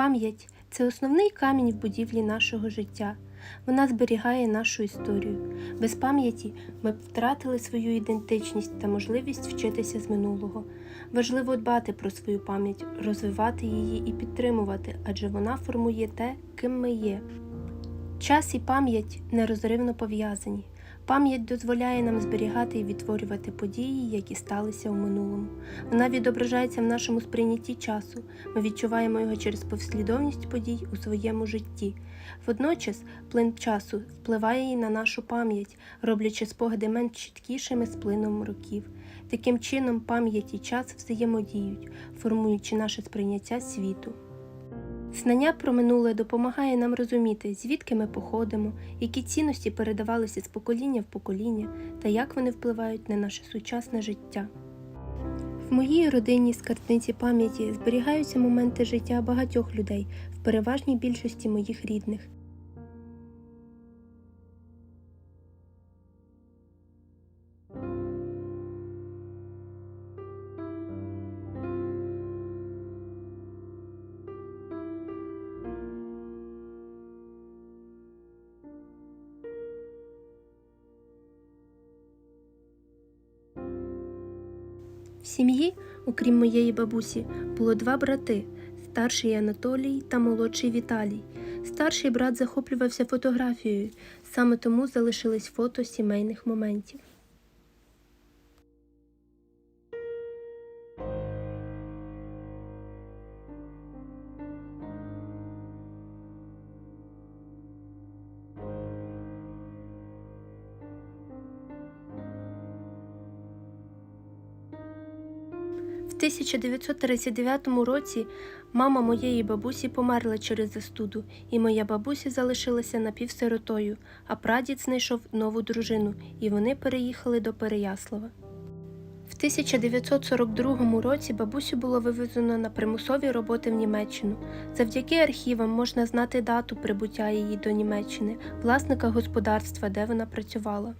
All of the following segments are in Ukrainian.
Пам'ять це основний камінь в будівлі нашого життя. Вона зберігає нашу історію. Без пам'яті ми б втратили свою ідентичність та можливість вчитися з минулого. Важливо дбати про свою пам'ять, розвивати її і підтримувати, адже вона формує те, ким ми є. Час і пам'ять нерозривно пов'язані. Пам'ять дозволяє нам зберігати і відтворювати події, які сталися у минулому. Вона відображається в нашому сприйнятті часу. Ми відчуваємо його через послідовність подій у своєму житті. Водночас, плин часу впливає і на нашу пам'ять, роблячи спогади менш чіткішими з плином років. Таким чином, пам'ять і час взаємодіють, формуючи наше сприйняття світу. Знання про минуле допомагає нам розуміти, звідки ми походимо, які цінності передавалися з покоління в покоління та як вони впливають на наше сучасне життя. В моїй родині скарбниці пам'яті зберігаються моменти життя багатьох людей, в переважній більшості моїх рідних. В сім'ї, окрім моєї бабусі, було два брати старший Анатолій та молодший Віталій. Старший брат захоплювався фотографією, саме тому залишились фото сімейних моментів. 1939 році мама моєї бабусі померла через застуду, і моя бабуся залишилася напівсиротою, а прадід знайшов нову дружину, і вони переїхали до Переяслава. В 1942 році бабусю було вивезено на примусові роботи в Німеччину. Завдяки архівам можна знати дату прибуття її до Німеччини, власника господарства, де вона працювала.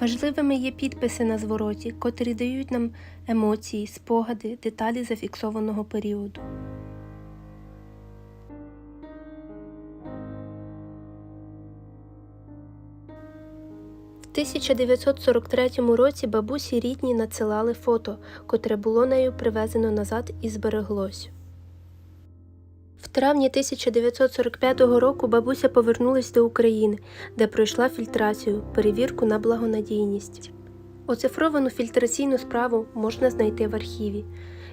Важливими є підписи на звороті, котрі дають нам емоції, спогади, деталі зафіксованого періоду. В 1943 році бабусі рідні надсилали фото, котре було нею привезено назад і збереглось. В травні 1945 року бабуся повернулась до України, де пройшла фільтрацію, перевірку на благонадійність. Оцифровану фільтраційну справу можна знайти в архіві.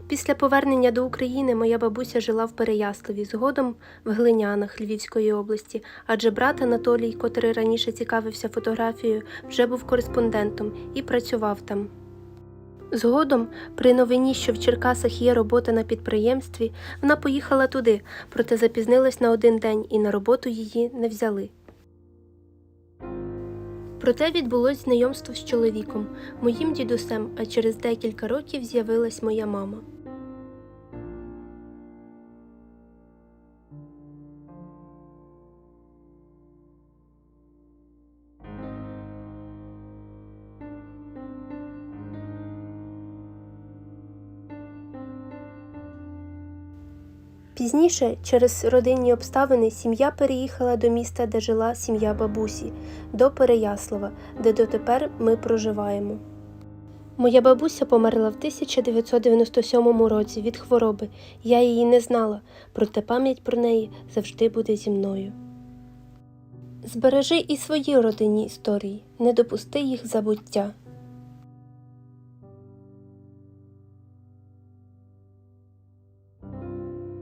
Після повернення до України моя бабуся жила в Переяславі, згодом в Глинянах Львівської області, адже брат Анатолій, котрий раніше цікавився фотографією, вже був кореспондентом і працював там. Згодом, при новині, що в Черкасах є робота на підприємстві, вона поїхала туди, проте запізнилась на один день і на роботу її не взяли. Проте відбулось знайомство з чоловіком, моїм дідусем, а через декілька років з'явилась моя мама. Пізніше, через родинні обставини, сім'я переїхала до міста, де жила сім'я бабусі, до Переяслава, де дотепер ми проживаємо. Моя бабуся померла в 1997 році від хвороби. Я її не знала, проте пам'ять про неї завжди буде зі мною. Збережи і свої родинні історії, не допусти їх забуття.